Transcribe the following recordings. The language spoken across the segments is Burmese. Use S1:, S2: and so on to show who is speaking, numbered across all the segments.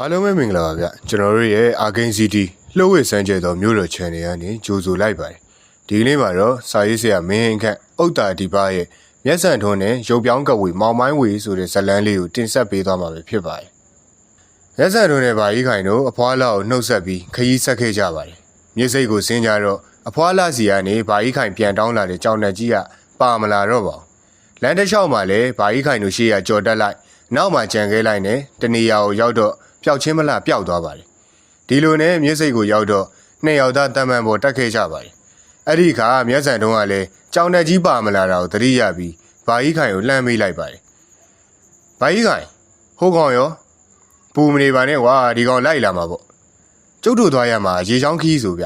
S1: အားလုံးပဲမင်္ဂလာပါဗျကျွန်တော်တို့ရဲ့ Arcane City လှုပ်ဝက်စမ်းကြဲသောမြို့တော် channel ကနေကြိုဆိုလိုက်ပါတယ်ဒီကနေ့မှာတော့စာရေးဆရာမင်းဟင်ခန့်ဥတ္တာဒီပါရဲ့မျက်စံထွန်းနဲ့ရုပ်ပြောင်းကဝေမောင်မိုင်းဝေဆိုတဲ့ဇတ်လန်းလေးကိုတင်ဆက်ပေးသွားမှာပဲဖြစ်ပါတယ်မျက်စံထွန်းနဲ့ဗာကြီးခိုင်တို့အဖွားလာကိုနှုတ်ဆက်ပြီးခရီးဆက်ခဲ့ကြပါတယ်မြစ်စိတ်ကိုဆင်းကြတော့အဖွားလာစီကနေဗာကြီးခိုင်ပြန်တောင်းလာတဲ့ကြောင်နှက်ကြီးကပါမလာတော့ပါဘူးလမ်းတစ်လျှောက်မှာလည်းဗာကြီးခိုင်တို့ရှေ့ကကြော်တက်လိုက်နောက်မှကြံခဲလိုက်နဲ့တနေရာကိုရောက်တော့ ပျောက်ချင်းမလားပျောက်သွားပါတယ်ဒီလိုနဲ့မြစ်စိတ်ကိုရောက်တော့နှစ်ယောက်သားတမန်ပေါ်တက်ခဲ့ကြပါတယ်အဲ့ဒီအခါမျက်စံတုံးကလည်းကြောင်တက်ကြီးပါမလာတာကိုသတိရပြီးဗာကြီးခိုင်ကိုလှမ်းမေးလိုက်ပါတယ်ဗာကြီးခိုင်ဟိုကောင်ရောပူမနေပါနဲ့ကွာဒီကောင်လိုက်လာမှာပေါ့ကျုပ်တို့သွားရမှာရေချောင်းခီးဆိုဗျ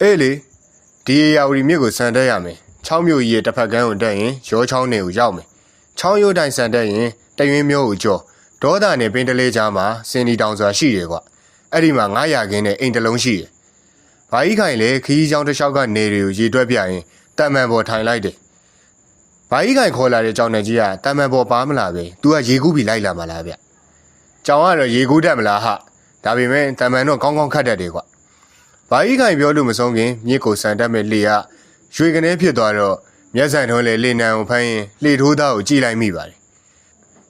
S1: အေးလေဒီရေယာဝတီမြစ်ကိုဆန်တက်ရမယ်ချောင်းမြို့ကြီးရဲ့တစ်ဖက်ကန်းကိုတက်ရင်ရောချောင်းနယ်ကိုရောက်မယ်ချောင်းရိုးတိုင်ဆန်တက်ရင်တရွင်းမျိုးကိုကျော် ဒေါသနဲ့ပင်တလေးကြားမှာစင်ဒီတောင်စွာရှိတယ်ကွအဲ့ဒီမှာ900ခင်းနဲ့အိမ်တစ်လုံးရှိတယ်ဘာကြီးခိုင်လည်းခီးချောင်းတစ်လျှောက်ကနေတွေကိုရေတွက်ပြရင်တမန်ပေါ်ထိုင်လိုက်တယ်ဘာကြီးခိုင်ခေါ်လာတဲ့ကြောင်နယ်ကြီးကတမန်ပေါ်ပါမလာပဲသူကရေကူးပြီးလိုက်လာမှလားဗျကြောင်ကတော့ရေကူးတတ်မလားဟာဒါပေမဲ့တမန်တော့ကောင်းကောင်းခတ်တတ်တယ်ကွဘာကြီးခိုင်ပြောလို့မဆုံးခင်မြစ်ကိုဆန်တက်မဲ့လေကရွှေကနေဖြစ်သွားတော့မျက်စံထုံးလေလေနံကိုဖမ်းရင်လေထိုးသားကိုကြည်လိုက်မိပါတယ်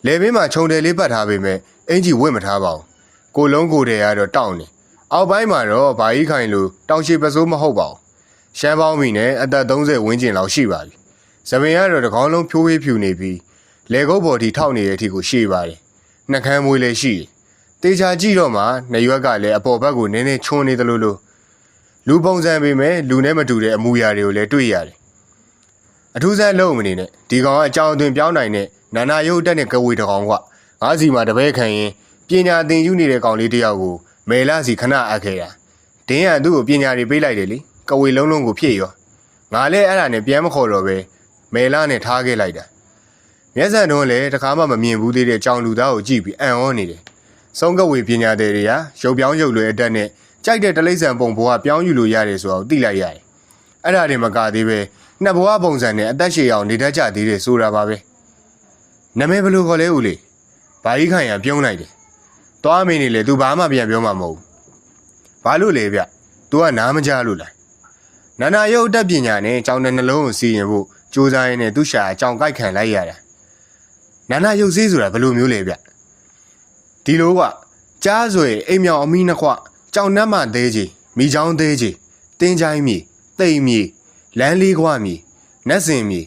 S1: လေဘင်းမှာခြုံတယ်လေးပတ်ထားပေမဲ့အင်ကြီးဝင့်မထားပါဘူးကိုလုံးကိုတယ်ကတော့တောင့်နေအောက်ပိုင်းမှာတော့ဘာကြီးခိုင်လိုတောင်ရှိပစိုးမဟုတ်ပါဘူးရှမ်းပေါင်းမီနဲ့အသက်30ဝန်းကျင်လောက်ရှိပါပြီ။ဇပင်ကတော့တကောင်းလုံးဖြိုးဝေးဖြူနေပြီးလေကုတ်ပေါ်ထိထောက်နေတဲ့အထိကိုရှေ့ပါတယ်။နှကမ်းမွေးလည်းရှိတယ်။တေချာကြည့်တော့မှနေရွက်ကလည်းအပေါ်ဘက်ကိုနည်းနည်းချွန်းနေသလိုလိုလူပုံစံပေမဲ့လူနဲ့မတူတဲ့အမူအရာတွေကိုလည်းတွေ့ရတယ်။အထူးဆန်းလုံးမနေနဲ့ဒီကောင်ကအကြောင်းအသွင်ပြောင်းနိုင်တဲ့ နာနာရုပ်တက်တဲ့ကဝေတကောင်ကငါးစီမှာတပည့်ခံရင်ပညာသင်ယူနေတဲ့ကောင်လေးတယောက်ကိုမေလာစီခဏအပ်ခဲ့တာ။ဒင်းကသူ့ကိုပညာတွေပေးလိုက်တယ်လေ။ကဝေလုံးလုံးကိုဖြည့်ရော။ငါလည်းအဲ့ဒါနဲ့ပြန်မခေါ်တော့ပဲမေလာနဲ့ထားခဲ့လိုက်တာ။မျက်စံတုံးလည်းတခါမှမမြင်ဘူးသေးတဲ့ကြောင်လူသားကိုကြည့်ပြီးအံ့ဩနေတယ်။ဆုံးကဝေပညာသည်တွေကရုပ်ပြောင်းရုပ်လွယ်အတက်နဲ့ကြိုက်တဲ့တလိမ့်ဆန်ပုံဘဝပြောင်းယူလို့ရတယ်ဆိုတော့သိလိုက်ရတယ်။အဲ့ဒါတွေမကသေးပဲနှစ်ဘဝပုံစံနဲ့အသက်ရှည်အောင်နေတတ်ကြသေးတယ်ဆိုတာပါပဲ။ နမဲဘလို့ခေါ်လဲဦးလေး။ဘာကြီးခိုင်ရပြုံးလိုက်တယ်။သွားမင်းနေလေ तू ဘာမှပြန်ပြောမှာမဟုတ်ဘူး။ဘာလို့လဲဗျ။ तू ကနားမကြားလို့လား။နာနာရုပ်အတက်ပညာနဲ့ကြောင်တဲ့နှလုံးကိုစီရင်ဖို့စူးစမ်းရင်းနဲ့သူ့ရှာအကြောင်ကိုက်ခံလိုက်ရတာ။နာနာရုပ်စည်းဆိုတာဘယ်လိုမျိုးလဲဗျ။ဒီလိုကကြားဆိုရင်အိမ်မြောင်အမီးနှစ်ခွကြောင်နှက်မှသေးကြီးမိချောင်းသေးကြီးတင်းချိုင်းမြေတိမ်မြေလမ်းလေးခွမြေနတ်စင်မြေ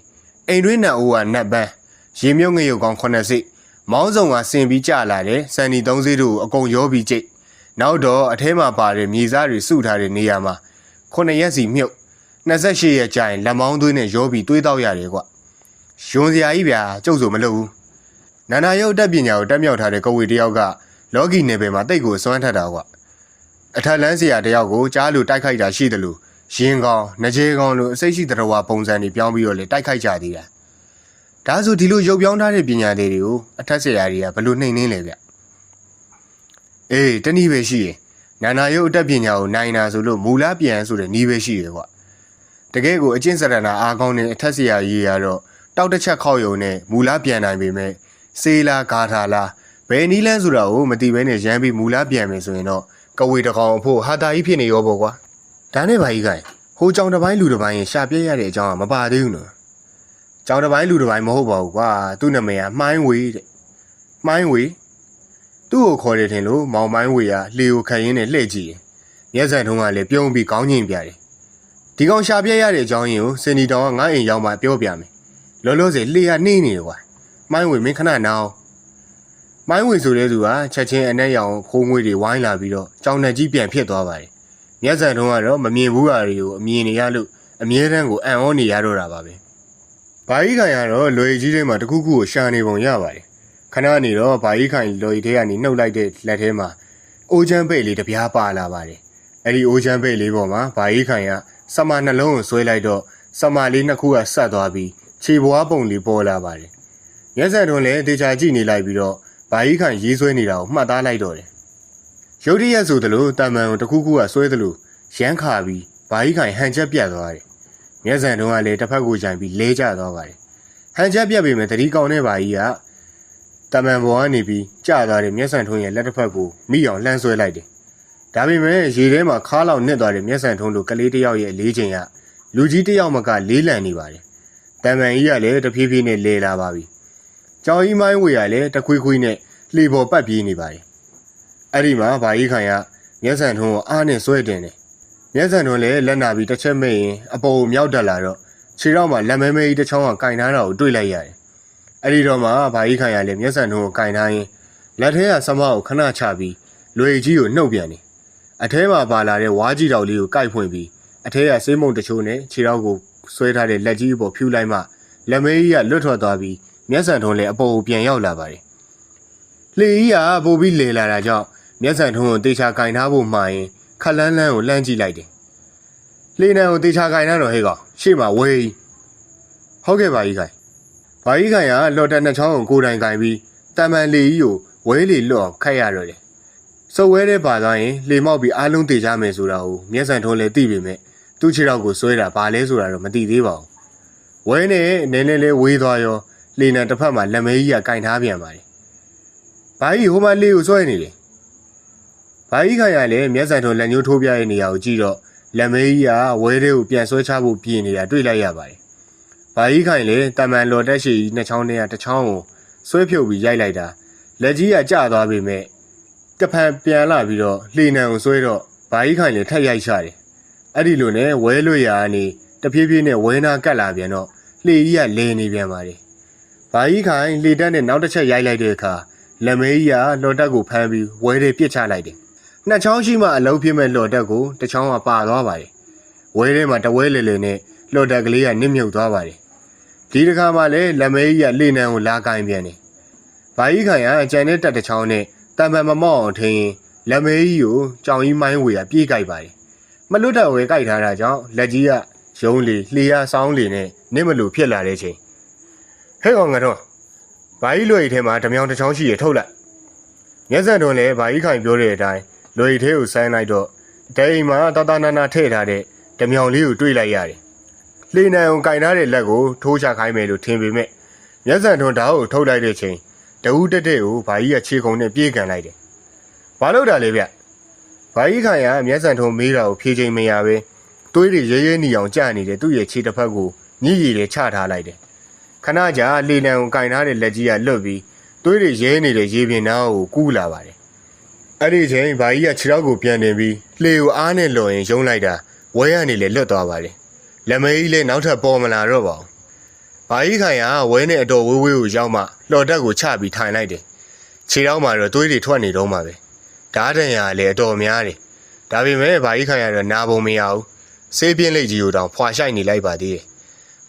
S1: အိမ်တွင်းနတ်အိုးကနတ်ပန်း ရေမြုပ်ငရုတ်ကောင်း9စိတ်မောင်းစုံကဆင်ပြီးကြလာတယ်စန်နီ3စိတ်တို့ကိုအကုန်ရောပြီးကြိတ်နောက်တော့အထဲမှာပါတဲ့မြေစားတွေစုထားတဲ့နေရာမှာ9ရက်စီမြုပ်28ရက်ကြာရင်လက်မောင်းသွေးနဲ့ရောပြီးတွေးတော့ရတယ်ကွယွန်စရာကြီးဗျာကျုပ်ဆိုမလုပ်ဘူးနာနာရုပ်တက်ပညာကိုတက်မြောက်ထားတဲ့ကဝေတယောက်ကလော်ဂီနယ်ပယ်မှာတိတ်ကိုစွမ်းထက်တာကွအထက်လန်းစရာတယောက်ကိုကြားလူတိုက်ခိုက်တာရှိတယ်လို့ရင်ကောင်၊နှကြေကောင်လိုအစိတ်ရှိတရဝပုံစံတွေပြောင်းပြီးတော့လေတိုက်ခိုက်ကြသေးတာ ဒါဆိုဒီလိုရုပ်ပြောင်းထားတဲ့ပညာတွေကိုအထက်ဆရာတွေကဘယ်လိုနှိမ်နှင်းလဲဗျအေးတနည်းပဲရှိရင်နာနာရုပ်အတက်ပညာကိုနိုင်တာဆိုလို့မူလပြန်ဆိုတဲ့နည်းပဲရှိတယ်ကွတကယ်ကိုအကျင့်စရဏအားကောင်းတဲ့အထက်ဆရာကြီးကတော့တောက်တစ်ချက်ခောက်ယုံနဲ့မူလပြန်နိုင်ပေမဲ့စေးလားဂါထာလားဘယ်နီးလန်းဆိုတာကိုမသိဘဲနဲ့ရမ်းပြီးမူလပြန်မယ်ဆိုရင်တော့ကဝေတကောင်အဖို့ဟာတာကြီးဖြစ်နေရောပေါ့ကွာဒါနဲ့ဘာကြီးကဟိုကြောင်တစ်ပိုင်းလူတစ်ပိုင်းရှာပြည့်ရတဲ့အကြောင်းကမပါသေးဘူးနော် ကြောင်တစ်ပိုင်းလူတစ်ပိုင်းမဟုတ်ပါဘူးကွာသူ့နာမည်ကမှိုင်းဝေတဲ့မှိုင်းဝေသူ့ကိုခေါ်တယ်ထင်လို့မောင်မိုင်းဝေကလှေကိုခံရင်းနဲ့လှည့်ကြည့်တယ်မျက်စံထုံးကလည်းပြုံးပြီးကောင်းညင်ပြတယ်ဒီကောင်ရှာပြည့်ရတဲ့အကြောင်းရင်းကိုစင်ဒီတောင်ကငါ့အိမ်ရောက်မှပြောပြမယ်လောလောဆယ်လှေကနှေးနေတယ်ကွာမှိုင်းဝေမင်းခဏနာအောင်မိုင်းဝင်ဆိုတဲ့သူကချက်ချင်းအနက်ရောင်ခိုးငွေတွေဝိုင်းလာပြီးတော့ကြောင်နှက်ကြီးပြန်ဖြစ်သွားပါတယ်။မျက်စံတုံးကတော့မမြင်ဘူးဟာတွေကိုအမြင်နေရလို့အမြဲတမ်းကိုအံ့ဩနေရတော့တာပါပဲ။ ဘာကြီးခိုင်ကတော့လွယ်ကြီးတွေမှာတခုခုကိုရှာနေပုံရပါတယ်။ခဏနေတော့ဘာကြီးခိုင်လွယ်ကြီးတွေကနေနှုတ်လိုက်တဲ့လက်ထဲမှာအိုးချမ်းပဲ့လေးတစ်ပြားပါလာပါတယ်။အဲ့ဒီအိုးချမ်းပဲ့လေးပေါ်မှာဘာကြီးခိုင်ကစမနှလုံးကိုဆွဲလိုက်တော့စမလေးနှစ်ခုကဆက်သွားပြီးခြေပွားပုံလေးပေါ်လာပါတယ်။မျက်စံတုံးလည်းတေချာကြည့်နေလိုက်ပြီးတော့ဘာကြီးခိုင်ရေးဆွဲနေတာကိုမှတ်သားလိုက်တော့တယ်။ရုတ်တရက်ဆိုသလိုတမန်ကိုတခုခုကဆွဲသလိုရမ်းခါပြီးဘာကြီးခိုင်ဟန်ချက်ပြတ်သွားတယ်။ မျက်စံတုံးကလည်းတစ်ဖက်ကိုကြိုင်ပြီးလဲကျသွားပါတယ်။ဟန်ချက်ပြတ်ပေမဲ့တတိကောင်နဲ့ဘာကြီးကတမန်ပေါ်ကနေပြီးကျသွားတဲ့မျက်စံထုံးရဲ့လက်တစ်ဖက်ကိုမိအောင်လှမ်းဆွဲလိုက်တယ်။ဒါပေမဲ့ရေထဲမှာခါလောက်နစ်သွားတဲ့မျက်စံထုံးတို့ကလေးတစ်ယောက်ရဲ့လေးချိန်ကလူကြီးတစ်ယောက်မကလေးလံနေပါတယ်။တမန်ကြီးကလည်းတဖြည်းဖြည်းနဲ့လဲလာပါပြီ။ကြောင်ကြီးမိုင်းဝေကလည်းတခွေးခွေးနဲ့လှေပေါ်ပတ်ပြေးနေပါတယ်။အဲ့ဒီမှာဗာကြီးခိုင်ကမျက်စံထုံးကိုအားနဲ့ဆွဲတင်တယ်။ မျက်စံထုံးလည်းလက်နာပြီးတစ်ချက်မိတ်ရင်အပေါ်ကိုမြောက်တက်လာတော့ခြေထောက်မှာလက်မဲမဲကြီးတစ်ချောင်းကကင်ထားတာကိုတွေ့လိုက်ရတယ်။အဲ့ဒီတော့မှဗာကြီးခိုင်ကလည်းမျက်စံထုံးကိုကင်ထားရင်လက်ထဲကစမကိုခဏချပြီးလွေကြီးကိုနှုတ်ပြန်တယ်။အထဲမှာပါလာတဲ့ဝါးကြီးတောက်လေးကိုကိုက်ဖွင့်ပြီးအထဲကဆေးမုံတချို့နဲ့ခြေထောက်ကိုဆွဲထားတဲ့လက်ကြီးပေါ်ဖြူလိုက်မှလက်မဲကြီးကလွတ်ထွက်သွားပြီးမျက်စံထုံးလည်းအပေါ်ကိုပြန်ရောက်လာပါတယ်။လှေကြီးကပိုပြီးလေလာတာကြောင့်မျက်စံထုံးကိုတေချာကင်ထားဖို့မှာရင် ခက်လန်းလန်းကိုလှမ်းကြည့်လိုက်တယ်။လှေနံကိုတေချာကင်ထားတော့ဟဲ့ကောင်ရှေ့မှာဝေးဟုတ်ကဲ့ပါကြီးခိုင်ဘာကြီးခိုင်ကလော်တက်နှစ်ချောင်းကိုကိုယ်တိုင်ကင်ပြီးတမန်လေကြီးကိုဝဲလေလွတ်အောင်ခတ်ရတော့တယ်။စုပ်ဝဲတဲ့ပါသွားရင်လေမောက်ပြီးအားလုံးတေချမယ်ဆိုတာကိုမျက်စံထုံးလည်းသိပေမဲ့သူ့ခြေထောက်ကိုဆွဲတာဘာလဲဆိုတာတော့မသိသေးပါဘူး။ဝဲနဲ့နည်းနည်းလေးဝေးသွားရောလေနံတစ်ဖက်မှာလက်မဲကြီးကကင်ထားပြန်ပါတယ်။ဘာကြီးဟိုမှာလေကိုဆွဲနေတယ်။ ဘာကြီးခိုင်ကလည်းမျက်စံထုံးလက်ညှိုးထိုးပြရဲ့နေရာကိုကြည့်တော့လက်မဲကြီးကဝဲတဲ့ကိုပြန်ဆွဲချဖို့ပြင်နေတာတွေ့လိုက်ရပါတယ်။ဘာကြီးခိုင်လည်းတမန်လော်တက်ရှိကြီးနှစ်ချောင်းတည်းကတစ်ချောင်းကိုဆွဲဖြုတ်ပြီးရိုက်လိုက်တာလက်ကြီးကကျသွားပေမဲ့တဖန်ပြန်လာပြီးတော့လှေနံကိုဆွဲတော့ဘာကြီးခိုင်လည်းထက်ရိုက်ချတယ်။အဲ့ဒီလိုနဲ့ဝဲလွတ်ရာကနေတဖြည်းဖြည်းနဲ့ဝဲနာကတ်လာပြန်တော့လှေကြီးကလဲနေပြန်ပါတယ်။ဘာကြီးခိုင်လှေတက်နဲ့နောက်တစ်ချက်ရိုက်လိုက်တဲ့အခါလက်မဲကြီးကလော်တက်ကိုဖမ်းပြီးဝဲတွေပြစ်ချလိုက်တယ်။ နှစ်ချောင်းရှိမှအလုံးပြစ်မဲ့လော်တက်ကိုတစ်ချောင်းကပါသွားပါတယ်။ဝဲထဲမှာတဝဲလေလေနဲ့လော်တက်ကလေးကနစ်မြုပ်သွားပါတယ်။ဒီတစ်ခါမှလည်းလက်မဲကြီးကလှေနံကိုလာကင်ပြန်တယ်။ဘာကြီးခိုင်ကအကြံနဲ့တက်တစ်ချောင်းနဲ့တံပံမမော့အောင်ထင်းရင်လက်မဲကြီးကိုကြောင်ကြီးမိုင်းဝေကပြေးကြိုက်ပါတယ်။မလွတ်တော့ဝဲကြိုက်ထားတာကြောင့်လက်ကြီးကရုံးလေလှေရဆောင်းလေနဲ့နစ်မလို့ဖြစ်လာတဲ့ချိန်ဟဲ့ကောင်ကတော့ဘာကြီးလွယ်ရီထဲမှာဓမြောင်တစ်ချောင်းရှိရထုတ်လိုက်မျက်စံတွန်လည်းဘာကြီးခိုင်ပြောတဲ့အတိုင်း လွယ်ရီထဲကိုဆိုင်းလိုက်တော့ဒိမ်မှာတတနာနာထည့်ထားတဲ့ဓမြောင်လေးကိုတွေးလိုက်ရတယ်လှေနံကိုကင်ထားတဲ့လက်ကိုထိုးချခိုင်းမယ်လို့ထင်ပေမဲ့မျက်စံတွန်ဓာတ်ကိုထုတ်လိုက်တဲ့ချိန်တဦးတက်တဲ့ကိုဘာကြီးကခြေကုံနဲ့ပြေးကန်လိုက်တယ်ဘာလို့တာလဲဗျဘာကြီးခိုင်ကမျက်စံထုံမေးတာကိုဖြေချိန်မရပဲသွေးတွေရဲရဲနီအောင်ကြာနေတဲ့သူ့ရဲ့ခြေတစ်ဖက်ကိုညှိရည်နဲ့ချထားလိုက်တယ်ခဏကြာလေနံကိုကင်ထားတဲ့လက်ကြီးကလွတ်ပြီးသွေးတွေရဲနေတဲ့ရေပြင်နားကိုကူးလာပါတယ် အဲ့ဒီချိန်ဘာကြီးကခြေထောက်ကိုပြန်တင်ပြီးလှေကိုအားနဲ့လော်ရင်ယုံလိုက်တာဝဲရနေလေလွတ်သွားပါတယ်လက်မေးကြီးလည်းနောက်ထပ်ပေါ်မလာတော့ပါဘူးဘာကြီးခိုင်ကဝဲနဲ့အတော်ဝေးဝေးကိုရောက်မှလော်တက်ကိုချပြီးထိုင်လိုက်တယ်ခြေထောက်မှာတော့သွေးတွေထွက်နေတော့မှပဲဓာတ်တန်ရလည်းအတော်များတယ်ဒါပေမဲ့ဘာကြီးခိုင်ကတော့နာပုံမရဘူးဆေးပြင်းလိတ်ကြီးကိုတောင်ဖွာရှိုက်နေလိုက်ပါသေးတယ်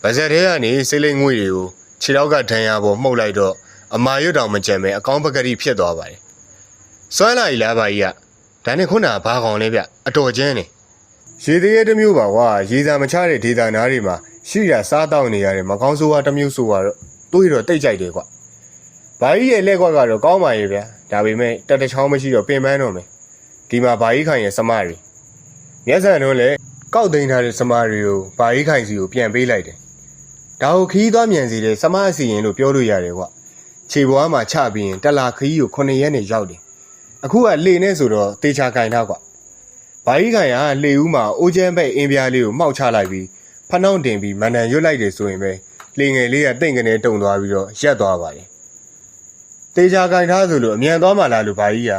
S1: ဗဇက်ထဲကနေဆေးလိတ်ငွေတွေကိုခြေထောက်ကဒဏ်ရာပေါ်မှုတ်လိုက်တော့အမာရွတ်တောင်မကြံပဲအကောင်းပကတိဖြစ်သွားပါတယ် စွမ်းလာ ਈ လားဘာကြီးကဒါနဲ့ခုနကဘာကောင်လဲဗျအတော်ကျန်းနေရေသေးရဲတစ်မျိုးပါကွာရေစာမချတဲ့ဒေတာနားတွေမှာရှိတာစားတောက်နေရတယ်မကောင်းဆိုးဝါးတစ်မျိုးဆိုတော့တွေးတော့တိတ်ကြိုက်တယ်ကွဘာကြီးရဲ့လက်ကွက်ကတော့ကောင်းပါရဲ့ဗျဒါပေမဲ့တက်တချောင်းမရှိတော့ပင်ပန်းတော့မယ်ဒီမှာဘာကြီးခိုင်ရဲ့စမတွေမျက်စံတော့လေကောက်သိမ်းထားတဲ့စမတွေကိုဘာကြီးခိုင်စီကိုပြန်ပေးလိုက်တယ်ဒါကိုခီးသွားမြန်စီတဲ့စမအစီရင်လို့ပြောလို့ရတယ်ကွခြေပေါ်မှာချပြီးရင်တလာခီးကို9ရက်နေရောက်တယ် အခုကလေနဲ့ဆိုတော့တေချာကင်ထားကွဘာကြီးခိုင်ကလေဦးမှာအိုးချမ်းဘက်အင်းပြားလေးကိုမှောက်ချလိုက်ပြီးဖနှောင်းတင်ပြီးမန်တန်ရွတ်လိုက်တယ်ဆိုရင်ပဲလေငယ်လေးကတိတ်ကနေတုံသွားပြီးတော့ရက်သွားပါတယ်တေချာကင်ထားဆိုလို့အမြန်သွားမှလားလို့ဘာကြီးက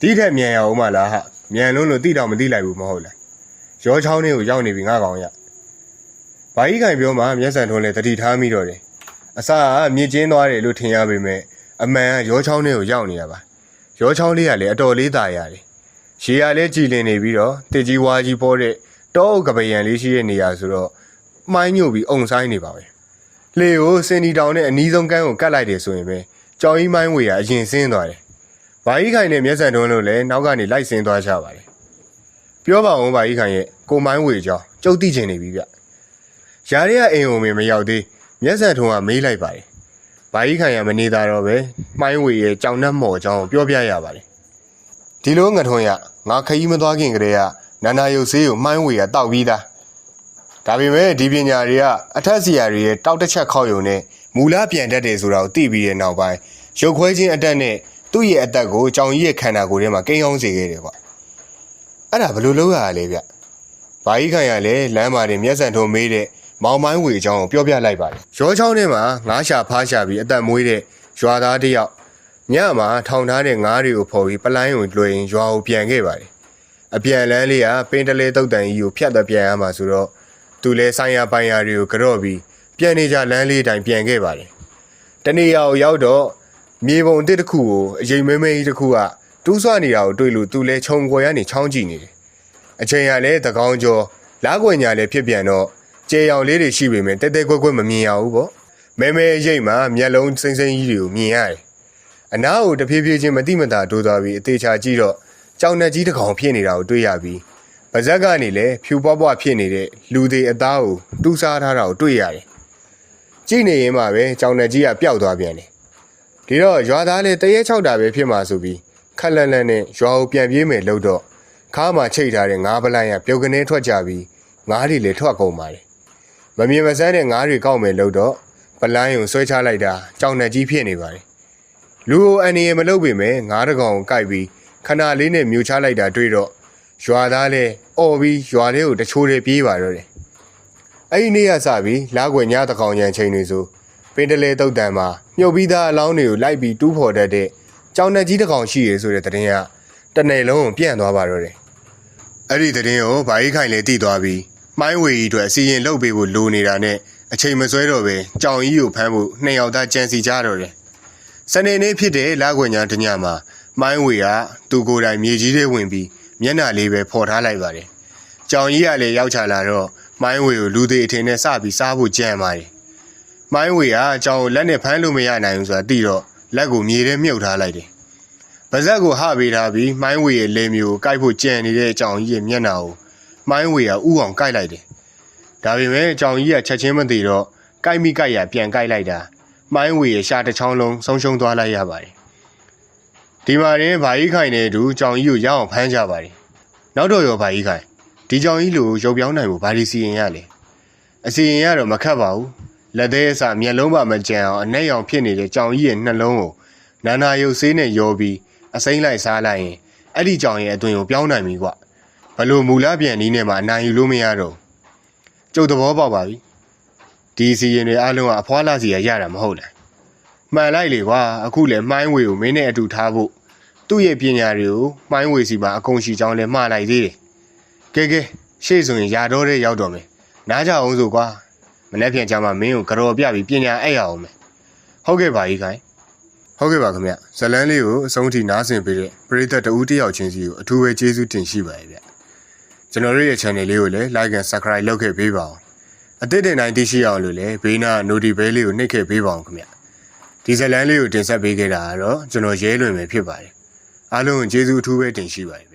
S1: ဒီထက်မြန်ရအောင်မလားဟာမြန်လုံးလို့တိတော့မတိလိုက်ဘူးမဟုတ်လားရောချောင်းလေးကိုရောက်နေပြီငါကောင်ရဘာကြီးခိုင်ပြောမှမျက်စံထုံးလဲတတိထားမိတော့တယ်အစကမြင့်ကျင်းသွားတယ်လို့ထင်ရပေမဲ့အမှန်ကရောချောင်းလေးကိုရောက်နေရပါ ရောချောင်းလေးကလည်းအတော်လေးตายရတယ်ရေရလဲကြည်လင်နေပြီးတော့တေကြီးဝါကြီးပေါ်တဲ့တောအုပ်ကပယံလေးရှိတဲ့နေရာဆိုတော့မှိုင်းညို့ပြီးအုံဆိုင်နေပါပဲလေကိုစင်ဒီတောင်နဲ့အနီးဆုံးကမ်းကိုကတ်လိုက်တယ်ဆိုရင်ပဲကြောင်ကြီးမိုင်းဝေကအရင်ဆင်းသွားတယ်ဘာကြီးခိုင်နဲ့မျက်စံတွန်းလို့လည်းနောက်ကနေလိုက်ဆင်းသွားကြပါတယ်ပြောပါဦးဘာကြီးခိုင်ရဲ့ကိုမိုင်းဝေကြောင်းကြုတ်တိချင်နေပြီဗျရာရဲကအိမ်ုံမင်းမရောက်သေးမျက်စံထုံးကမေးလိုက်ပါတယ် ဘာကြီးခိုင်ကမနေတာတော့ပဲမိုင်းဝေရဲ့ကြောင်နှက်မော်ကြောင်းကိုပြောပြရပါတယ်ဒီလိုငထွန်းရငါခရီးမသွားခင်ကတည်းကနာနာရုပ်ဆေးကိုမှိုင်းဝေကတောက်ပြီးသားဒါပေမဲ့ဒီပညာတွေကအထက်စီယာတွေရဲ့တောက်တစ်ချက်ခောက်ယုံနဲ့မူလပြန်တတ်တယ်ဆိုတာကိုသိပြီးတဲ့နောက်ပိုင်းရုပ်ခွဲခြင်းအတက်နဲ့သူ့ရဲ့အသက်ကိုကြောင်ကြီးရဲ့ခန္ဓာကိုယ်ထဲမှာကိန်းအောင်စေခဲ့တယ်ကွာအဲ့ဒါဘယ်လိုလုပ်ရလဲဗျဘာကြီးခံရလဲလမ်းမှာတင်မျက်စံထုံးမေးတဲ့ မောင်မိုင်းဝေအကြောင်းကိုပြောပြလိုက်ပါတယ်ရောချောင်းထဲမှာငားရှာဖားရှာပြီးအသက်မွေးတဲ့ရွာသားတစ်ယောက်ညမှာထောင်ထားတဲ့ငားတွေကိုဖော်ပြီးပလိုင်းကိုလွှဲရင်ရွာကိုပြန်ခဲ့ပါတယ်အပြန်လန်းလေးကပင်တလဲတုတ်တန်ကြီးကိုဖြတ်တော့ပြန်ရမှာဆိုတော့သူလဲဆိုင်ရပိုင်ရတွေကိုကြော့ပြီးပြန်နေကြလမ်းလေးတိုင်းပြန်ခဲ့ပါတယ်တနေရာကိုရောက်တော့မြေပုံအစ်စ်တစ်ခုကိုအရင်မဲမဲကြီးတစ်ခုကတူးဆွနေတာကိုတွေ့လို့သူလဲခြုံခွေရနေချောင်းကြည့်နေတယ်။အချိန်ကလည်းသကောင်းကျော်လားကွယ်ညာလည်းဖြစ်ပြန်တော့ ကြေရောင်လေးတွေရှိပေမဲ့တဲတဲကွက်ကွက်မမြင်ရဘူးပေါ့။မဲမဲရိတ်မှာမျက်လုံးစိမ့်စိမ့်ကြီးတွေကိုမြင်ရတယ်။အနားကိုတဖြည်းဖြည်းချင်းမတိမတာတိုးသွားပြီးအသေးချာကြည့်တော့ကြောင်နှက်ကြီးတစ်ကောင်ဖြစ်နေတာကိုတွေ့ရပြီးပါဇက်ကနေလည်းဖြူပွားပွားဖြစ်နေတဲ့လူသေးအသားကိုတူးစားထားတာကိုတွေ့ရတယ်။ကြည့်နေရင်မှပဲကြောင်နှက်ကြီးကပျောက်သွားပြန်တယ်။ဒီတော့ရွာသားလည်းတရေချောက်တာပဲဖြစ်မှာဆိုပြီးခက်လန့်လန့်နဲ့ရွာကိုပြန်ပြေးမယ်လို့တော့ခါမှချိတ်ထားတဲ့ငါးပလိုင်းကပြုတ်ကနေထွက်ကြပြီးငါးတွေလည်းထွက်ကုန်ပါတယ် မမြင်မစမ်းတဲ့ငါးတွေကောက်မယ်လို့တော့ပလိုင်းကိုဆွဲချလိုက်တာကြောင်နဲ့ကြီးဖြစ်နေပါတယ်လူကိုအန်ရီမလုပ်ပေမဲ့ငါးတကောင်ကိုကိုက်ပြီးခဏလေးနဲ့မြူချလိုက်တာတွေ့တော့ရွာသားလည်းအော်ပြီးရွာလေးကိုတချိုးတွေပြေးပါတော့တယ်အဲ့ဒီနေ့ကစပြီးလာခွေညတကောင်ရန်ချိန်တွေဆိုပင်တလေတုတ်တန်မှာမြုပ်ပြီးသားအလောင်းတွေကိုလိုက်ပြီးတူးဖော်တတ်တဲ့ကြောင်နှက်ကြီးတစ်ကောင်ရှိရဆိုတဲ့သတင်းကတစ်နယ်လုံးကိုပြန့်သွားပါတော့တယ်အဲ့ဒီသတင်းကိုဗာကြီးခိုင်လည်းတည်သွားပြီး မိုင်းဝေကြီးအတွက်အစီရင်လုပ်ပေးဖို့လိုနေတာနဲ့အချိန်မဆွဲတော့ပဲကြောင်ကြီးကိုဖမ်းဖို့နှစ်ယောက်သားကြံစီကြတော့တယ်စနေနေ့ဖြစ်တဲ့လာခွေညတညမှာမိုင်းဝေကသူကိုယ်တိုင်မြေကြီးထဲဝင်ပြီးမျက်နှာလေးပဲဖော်ထားလိုက်ပါတယ်ကြောင်ကြီးကလည်းရောက်ချလာတော့မိုင်းဝေကိုလူသေးအထင်နဲ့စပြီးစားဖို့ကြံပါတယ်။မိုင်းဝေကကြောင်ကိုလက်နဲ့ဖမ်းလို့မရနိုင်ဘူးဆိုတာသိတော့လက်ကိုမြေထဲမြုပ်ထားလိုက်တယ်။ပါဇက်ကိုဟပေးထားပြီးမိုင်းဝေရဲ့လေမျိုးကိုကိုက်ဖို့ကြံနေတဲ့ကြောင်ကြီးရဲ့မျက်နှာကို မိုင်းဝေကဥအောင်ကိုက်လိုက်တယ်။ဒါပေမဲ့ကြောင်ကြီးကချက်ချင်းမသိတော့ကိုက်မိကိုက်ရပြန်ကိုက်လိုက်တာမိုင်းဝေရဲ့ရှာတစ်ချောင်းလုံးဆုံးရှုံးသွားလိုက်ရပါတယ်။ဒီမှာရင်ဗာကြီးခိုင်နဲ့အတူကြောင်ကြီးကိုရအောင်ဖမ်းကြပါတယ်။နောက်တော့ရောဗာကြီးခိုင်ဒီကြောင်ကြီးလိုရုပ်ပြောင်းနိုင်ဖို့ဘာလို့စီရင်ရလဲအစီရင်ရတော့မခတ်ပါဘူးလက်သေးအစမျက်လုံးပါမကြံအောင်အနဲ့ရောင်ဖြစ်နေတဲ့ကြောင်ကြီးရဲ့နှလုံးကိုနာနာရုပ်ဆေးနဲ့ရောပြီးအစိမ့်လိုက်စားလိုက်ရင်အဲ့ဒီကြောင်ရဲ့အတွင်ကိုပြောင်းနိုင်ပြီကွ ဘလို့မူလပြန်နီးနဲ့မှအနိုင်ယူလို့မရတော့ကျုပ်သဘောပေါက်ပါပြီဒီစီရင်တွေအားလုံးကအဖွားလာစီရရတာမဟုတ်လားမှန်လိုက်လေကွာအခုလေမှိုင်းဝေကိုမင်းနဲ့အတူထားဖို့သူ့ရဲ့ပညာတွေကိုမှိုင်းဝေစီမှာအကုန်ရှိကြောင်းလဲမှားလိုက်သေးတယ်ကဲကဲရှေ့ဆိုရင်ယာတော့တဲ့ရောက်တော့မယ်နားကြအောင်ဆိုကွာမနေ့ပြန်ကြမှာမင်းကိုကြော်ပြပြီးပညာအဲ့ရအောင်မယ်ဟုတ်ကဲ့ပါကြီးခိုင်ဟုတ်ကဲ့ပါခင်ဗျဇလန်းလေးကိုအဆုံးထိနားဆင်ပေးတဲ့ပရိသတ်တဦးတစ်ယောက်ချင်းစီကိုအထူးပဲကျေးဇူးတင်ရှိပါတယ်ဗျ ကျွန်တော်တို့ရဲ့ channel လေးကိုလည်း like and subscribe လုပ်ခဲ့ပေးပါအောင်အသစ်တင်တိုင်းသိရှိအောင်လို့လည်းဘေးနာ notification ဘဲလေးကိုနှိပ်ခဲ့ပေးပါအောင်ခင်ဗျဒီဇလန်းလေးကိုတင်ဆက်ပေးခဲ့တာကတော့ကျွန်တော်ရဲလွင်ပဲဖြစ်ပါတယ်အားလုံးကိုကျေးဇူးအထူးပဲတင်ရှိပါတယ်